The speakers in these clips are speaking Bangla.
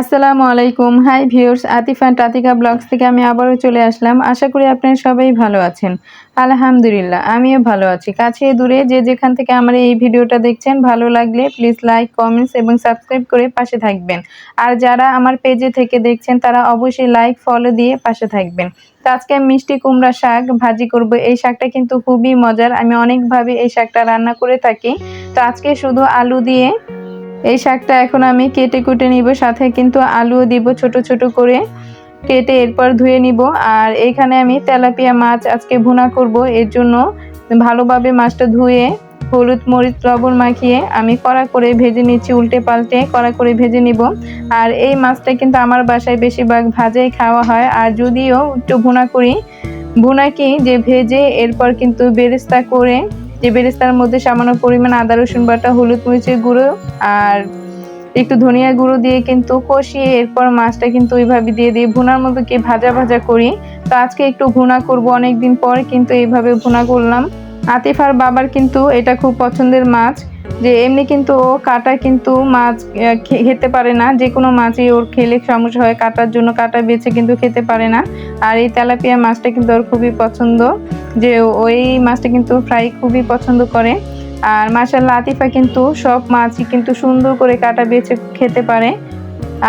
আসসালামু আলাইকুম। Hi viewers Atif Atika blogs থেকে আমি আবারও চলে আসলাম। আশা করি আপনারা সবাই ভালো আছেন। আলহামদুলিল্লাহ, আমিও ভালো আছি। কাছে দূরে যে যেখান থেকে আমার এই ভিডিওটা দেখছেন, ভালো লাগলে প্লিজ লাইক কমেন্টস এবং সাবস্ক্রাইব করে পাশে থাকবেন। আর যারা আমার পেজে থেকে দেখছেন, তারা অবশ্যই লাইক ফলো দিয়ে পাশে থাকবেন। তো আজকে মিষ্টি কুমড়া শাক ভাজি করব। এই শাকটা কিন্তু খুবই মজার। আমি অনেকভাবে এই শাকটা রান্না করে থাকি। তো আজকে শুধু আলু দিয়ে এই শাকটা এখন আমি কেটে কুটে নিব, সাথে কিন্তু আলুও দিব ছোট ছোট করে। কেটে এরপর ধুয়ে নিব। আর এইখানে আমি তেলাপিয়া মাছ আজকে ভুনা করব। এর জন্য ভালোভাবে মাছটা ধুয়ে, হলুদ, মরিচ, লবণ মাখিয়ে আমি কড়া করে ভেজে নিচ্ছি, উল্টে পাল্টে কড়া করে ভেজে নিব। আর এই মাছটা কিন্তু আমার বাসায় বেশিরভাগ ভাজেই খাওয়া হয়। আর যদিও একটু ভুনা করি, ভুনা কি যে ভেজে এরপর কিন্তু বেরেস্তা করে যে বেরেস্তার মধ্যে সামান্য পরিমাণ আদা, রসুন বাটা, হলুদ মরিচের গুঁড়ো আর একটু ধনিয়া গুঁড়ো দিয়ে কিন্তু কষিয়ে এরপর মাছটা কিন্তু ওইভাবে দিয়ে দিয়ে ভুনার মতো কি ভাজা ভাজা করি। তো আজকে একটু ভুনা করব অনেক দিন পর কিন্তু এইভাবে ভুনা করলাম। আতিফার বাবার কিন্তু এটা খুব পছন্দের মাছ। যে এমনি কিন্তু ও কাটা কিন্তু মাছ খেতে পারে না। যে কোনো মাছই ওর খেলে সমস্যা হয়, কাটার জন্য কাটা বেছে কিন্তু খেতে পারে না। আর এই তেলাপিয়া মাছটা কিন্তু ওর খুবই পছন্দ। যে ওই মাছটা কিন্তু ফ্রাই খুবই পছন্দ করে। আর মাসাল্লাহ আতিফা কিন্তু সব মাছই কিন্তু সুন্দর করে কাটা বেছে খেতে পারে।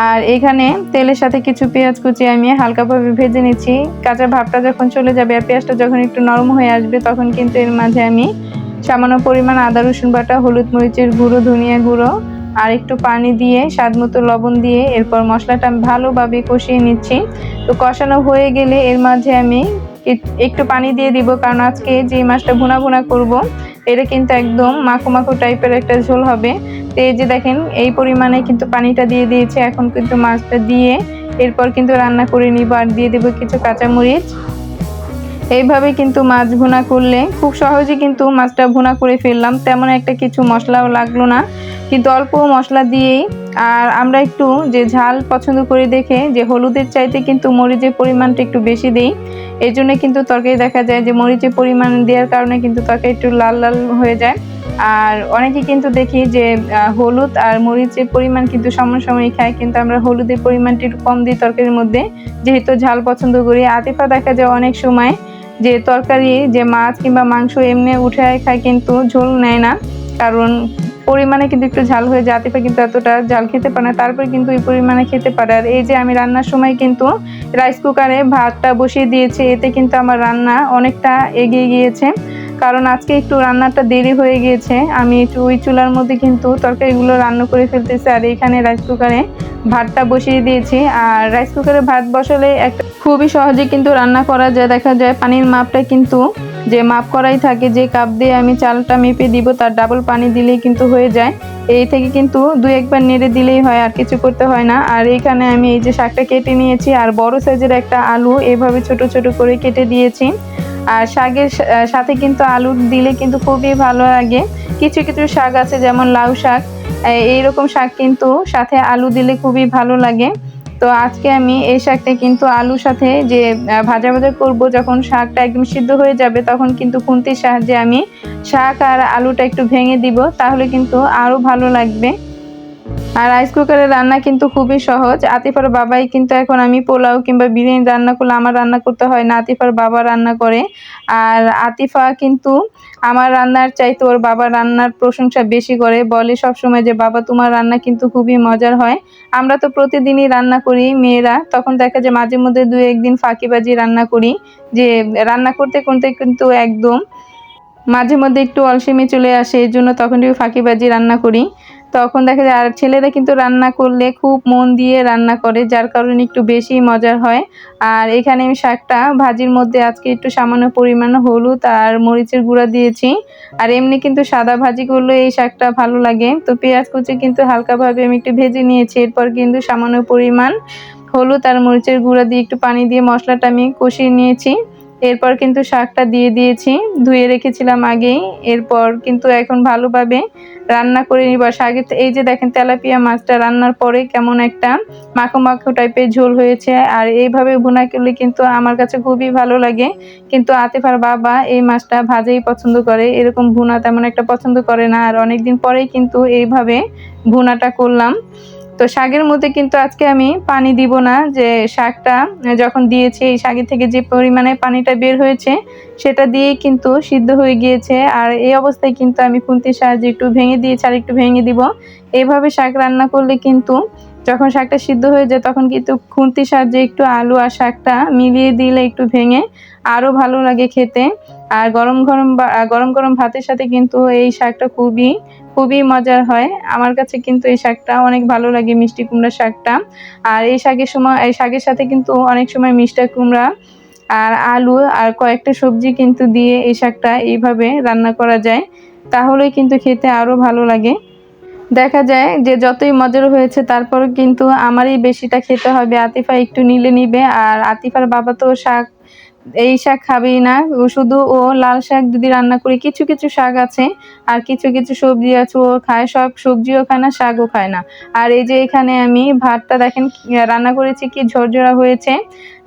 আর এখানে তেলের সাথে কিছু পেঁয়াজ কুচি আমি হালকাভাবে ভেজে নিচ্ছি। কাঁচা ভাবটা যখন চলে যাবে আর পেঁয়াজটা যখন একটু নরম হয়ে আসবে, তখন কিন্তু এর মাঝে আমি সামান্য পরিমাণ আদা, রসুন বাটা, হলুদ মরিচের গুঁড়ো, ধনিয়া গুঁড়ো, আর একটু পানি দিয়ে, স্বাদ মতো লবণ দিয়ে এরপর মশলাটা আমি ভালোভাবে কষিয়ে নিচ্ছি। তো কষানো হয়ে গেলে এর মাঝে আমি একটু পানি দিয়ে দিব, কারণ আজকে যে মাছটা ভুনা ভুনা করব, এটা কিন্তু একদম মাখো মাখো টাইপের একটা ঝোল হবে। তো এই যে দেখেন, এই পরিমাণে কিন্তু পানিটা দিয়ে দিয়েছে, এখন কিন্তু মাছটা দিয়ে এরপর কিন্তু রান্না করে নিব, আর দিয়ে দেবো কিছু কাঁচামরিচ। এইভাবে কিন্তু মাছ ভুনা করলে খুব সহজে কিন্তু মাছটা ভুনা করে ফেললাম। তেমন একটা কিছু মশলাও লাগল না। কিন্তু অল্প মশলা দিয়েই আর আমরা একটু যে ঝাল পছন্দ করে দেখে, যে হলুদের চাইতে কিন্তু মরিচের পরিমাণটা একটু বেশি দিই। এই জন্য কিন্তু তরকারি দেখা যায় যে মরিচের পরিমাণ দেওয়ার কারণে কিন্তু তরকারি একটু লাল লাল হয়ে যায়। আর অনেকে কিন্তু দেখি যে হলুদ আর মরিচের পরিমাণ কিন্তু সমান সময় খায়। কিন্তু আমরা হলুদের পরিমাণটা একটু কম দিই তরকারির মধ্যে। যেহেতু ঝাল পছন্দ করি। আতিফা দেখা যায় অনেক সময় যে তরকারি, যে মাছ কিংবা মাংস এমনি উঠে খায় কিন্তু ঝোল নেয় না। কারণ পরিমাণে কিন্তু একটু ঝাল হয়ে যায়, আতিফা কিন্তু এতটা ঝাল খেতে পারে না। তারপরে কিন্তু এই পরিমাণে খেতে পারে। আর এই যে আমি রান্নার সময় কিন্তু রাইস কুকারে ভাতটা বসিয়ে দিয়েছি, এতে কিন্তু আমার রান্না অনেকটা এগিয়ে গিয়েছে। কারণ আজকে একটু রান্নাটা দেরি হয়ে গিয়েছে। আমি একটু ওই চুলার মধ্যে কিন্তু তরকারিগুলো রান্না করে ফেলতেছি। আর এখানে রাইস কুকারে ভাতটা বসিয়ে দিয়েছি। আর রাইস কুকারে ভাত বসালে একটা খুবই সহজে কিন্তু রান্না করা যায়। দেখা যায় পানির মাপটা কিন্তু যে মাপ করাই থাকে, যে কাপ দিয়ে আমি চালটা মেপে দিব, তার ডাবল পানি দিলেই কিন্তু হয়ে যায়। এই থেকে কিন্তু দু একবার নেড়ে দিলেই হয়, আর কিছু করতে হয় না। আর এইখানে আমি এই যে শাকটা কেটে নিয়েছি, আর বড় সাইজের একটা আলু এভাবে ছোট ছোট করে কেটে দিয়েছি। আর শাকের সাথে কিন্তু আলু দিলে কিন্তু খুবই ভালো লাগে। কিছু কিছু শাক আছে, যেমন লাউ শাক। এইরকম শাক কিন্তু সাথে আলু দিলে খুবই ভালো লাগে। তো আজকে আমি এই শাকটা কিন্তু আলুর সাথে যে ভাজা ভাজা করব, যখন শাকটা একদম সিদ্ধ হয়ে যাবে, তখন কিন্তু খুন্তির সাহায্যে আমি শাক আর আলুটা একটু ভেঙে দিব, তাহলে কিন্তু আরও ভালো লাগবে। আর রাইস কুকারের রান্না কিন্তু খুবই সহজ। আতিফার বাবাই কিন্তু এখন আমি পোলাও কিংবা বিরিয়ানি রান্না করলে আমার রান্না করতে হয় না, আতিফার বাবা রান্না করে। আর আতিফা কিন্তু আমার রান্নার চাইতে ওর বাবার রান্নার প্রশংসা বেশি করে, বলে সব সময় যে, বাবা, তোমার রান্না কিন্তু খুবই মজার হয়। আমরা তো প্রতিদিনই রান্না করি, মেয়েরা। তখন দেখা যায় মাঝে মধ্যে দু একদিন ফাঁকিবাজি রান্না করি, যে রান্না করতে করতে কিন্তু একদম মাঝে মধ্যে একটু অলসেমি চলে আসে এই জন্য তখন একটু ফাঁকিবাজি রান্না করি। তখন দেখা যায় আর ছেলেরা কিন্তু রান্না করলে খুব মন দিয়ে রান্না করে, যার কারণে একটু বেশি মজার হয়। আর এখানে আমি শাকটা ভাজির মধ্যে আজকে একটু সামান্য পরিমাণ হলুদ আর মরিচের গুঁড়া দিয়েছি। আর এমনি কিন্তু সাদা ভাজি করলে এই শাকটা ভালো লাগে। তো পেঁয়াজ কুচি কিন্তু হালকাভাবে আমি একটু ভেজে নিয়েছি। এরপর কিন্তু সামান্য পরিমাণ হলুদ আর মরিচের গুঁড়া দিয়ে একটু পানি দিয়ে মশলাটা আমি কষিয়ে নিয়েছি। এরপর কিন্তু শাকটা দিয়ে দিয়েছি, ধুয়ে রেখেছিলাম আগেই, এরপর কিন্তু এখন ভালোভাবে রান্না করে নিব। শাকে এই যে দেখেন তেলাপিয়া মাছটা রান্নার পরে কেমন একটা মাখো মাখো টাইপের ঝোল হয়েছে। আর এইভাবে ভুনা করলে কিন্তু আমার কাছে খুবই ভালো লাগে। কিন্তু আতেফার বাবা এই মাছটা ভাজেই পছন্দ করে। এরকম ভুনা তেমন একটা পছন্দ করে না। আর অনেকদিন পরেই কিন্তু এইভাবে ভুনাটা করলাম। তো শাকের মধ্যে কিন্তু আজকে আমি পানি দিব না, যে শাকটা যখন দিয়েছি, এই শাকের থেকে যে পরিমাণে পানিটা বের হয়েছে, সেটা দিয়েই কিন্তু সিদ্ধ হয়ে গিয়েছে। আর এই অবস্থায় কিন্তু আমি খুন্তির সাহায্যে একটু ভেঙে দিয়েছি, আর একটু ভেঙে দিব। এইভাবে শাক রান্না করলে কিন্তু যখন শাকটা সিদ্ধ হয়ে যায়, তখন কিন্তু খুন্তির সাহায্যে একটু আলু আর শাকটা মিলিয়ে দিলে একটু ভেঙে আরও ভালো লাগে খেতে। আর গরম গরম গরম গরম ভাতের সাথে কিন্তু এই শাকটা খুবই খুবই মজার হয়। আমার কাছে কিন্তু এই শাকটা অনেক ভালো লাগে, মিষ্টি কুমড়া শাকটা। আর এই শাকের সময়, এই শাকের সাথে কিন্তু অনেক সময় মিষ্টা কুমড়া আর আলু আর কয়েকটা সবজি কিন্তু দিয়ে এই শাকটা এইভাবে রান্না করা যায়। তাহলেই কিন্তু খেতে আরও ভালো লাগে। দেখা যায় যে যতই মজার হয়েছে, তারপরও কিন্তু আমারই বেশিটা খেতে হবে। আতিফা একটু নিলে নিবে। আর আতিফার বাবা তো শাক এই শাক খাবেই না। শুধু ও লাল শাক যদি রান্না করি, কিছু কিছু শাক আছে, আর কিছু কিছু সবজি আছে ও খায়, সব সবজিও খায় না, শাকও খায় না। আর এই যে এখানে আমি ভাতটা দেখেন রান্না করেছি, কি ঝরঝরা হয়েছে।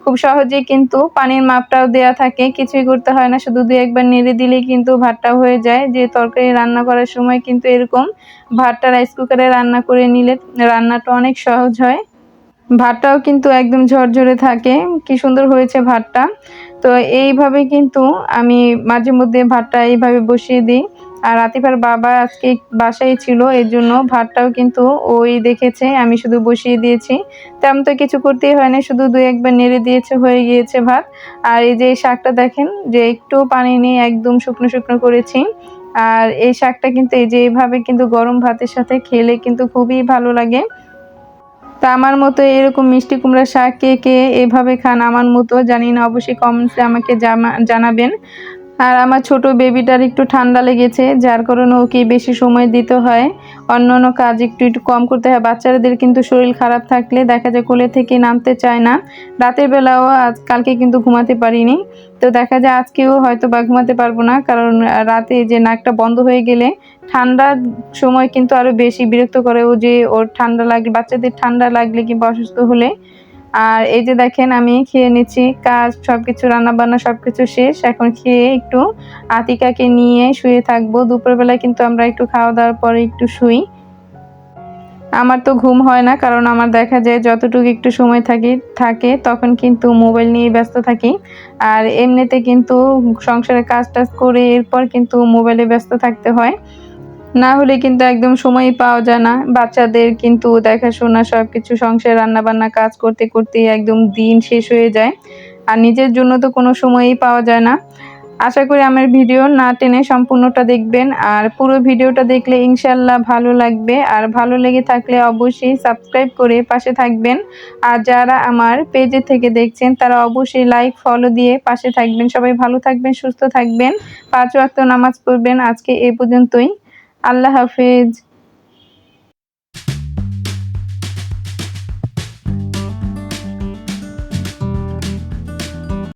খুব সহজেই কিন্তু পানির মাপটাও দেয়া থাকে, কিছুই করতে হয় না, শুধু দু একবার নেড়ে দিলেই কিন্তু ভাতটা হয়ে যায়। যে তরকারি রান্না করার সময় কিন্তু এরকম ভাতটা রাইস কুকারে রান্না করে নিলে রান্নাটা অনেক সহজ হয়। ভাতটাও কিন্তু একদম ঝরঝরে থাকে, কি সুন্দর হয়েছে ভাতটা। তো এইভাবে কিন্তু আমি মাঝে মধ্যে ভাতটা এইভাবে বসিয়ে দিই। আর আতিফার বাবা আজকে বাসায় ছিল এর জন্য ভাতটাও কিন্তু ওই দেখেছে, আমি শুধু বসিয়ে দিয়েছি। তেমন তো কিছু করতেই হয় না, শুধু দু একবার নেড়ে দিয়েছে, হয়ে গিয়েছে ভাত। আর এই যে এই শাকটা দেখেন, যে একটু পানি নিয়ে একদম শুকনো শুকনো করেছি। আর এই শাকটা কিন্তু এই যে এইভাবে কিন্তু গরম ভাতের সাথে খেলে কিন্তু খুবই ভালো লাগে। তা আমার মতো এরকম মিষ্টি কুমড়া শাক কে কে এভাবে খান আমার মতো জানি না, অবশ্যই কমেন্টসে আমাকে জানাবেন। আর আমার ছোট বেবিটার একটু ঠান্ডা লেগেছে, যার কারণে ওকে বেশি সময় দিতে হয়। অন্য অন্য কাজ একটু একটু কম করতে হয়। বাচ্চাদের কিন্তু শরীর খারাপ থাকলে দেখা যায় কোলে থেকে নামতে চায় না। রাতের বেলাও আজ, কালকে কিন্তু ঘুমাতে পারিনি। তো দেখা যায় আজকেও হয়তো বা ঘুমাতে পারব না, কারণ রাতে যে নাকটা বন্ধ হয়ে গেলে ঠান্ডার সময় কিন্তু আরও বেশি বিরক্ত করে ও যে ওর ঠান্ডা লাগলে, বাচ্চাদের ঠান্ডা লাগলে কিংবা অসুস্থ হলে। আর এই যে দেখেন, আমি খেয়ে নিচ্ছি, কাজ সব কিছু রান্নাবান্না সব কিছু শেষ। এখন খেয়ে একটু আতিকাকে নিয়ে শুয়ে থাকব। দুপুরবেলায় কিন্তু আমরা একটু খাওয়া দাওয়ার পরে একটু শুই। আমার তো ঘুম হয় না, কারণ আমার দেখা যায় যতটুকু একটু সময় থাকি, থাকে, তখন কিন্তু মোবাইল নিয়ে ব্যস্ত থাকি। আর এমনিতে কিন্তু সংসারের কাজ টাজ করে এরপর কিন্তু মোবাইলে ব্যস্ত থাকতে হয়। না হলে কিন্তু একদম সময়ই পাওয়া যায় না। বাচ্চাদের কিন্তু দেখাশোনা সব কিছু সংসার রান্নাবান্না, কাজ করতে করতে একদম দিন শেষ হয়ে যায়। আর নিজের জন্য তো কোনো সময়ই পাওয়া যায় না। আশা করি আমার ভিডিও না টেনে সম্পূর্ণটা দেখবেন। আর পুরো ভিডিওটা দেখলে ইনশাল্লাহ ভালো লাগবে। আর ভালো লেগে থাকলে অবশ্যই সাবস্ক্রাইব করে পাশে থাকবেন। আর যারা আমার পেজে থেকে দেখছেন, তারা অবশ্যই লাইক, ফলো দিয়ে পাশে থাকবেন। সবাই ভালো থাকবেন, সুস্থ থাকবেন। পাঁচ ওয়াক্ত নামাজ পড়বেন। আজকে এ পর্যন্তই। আল্লাহ হাফিজ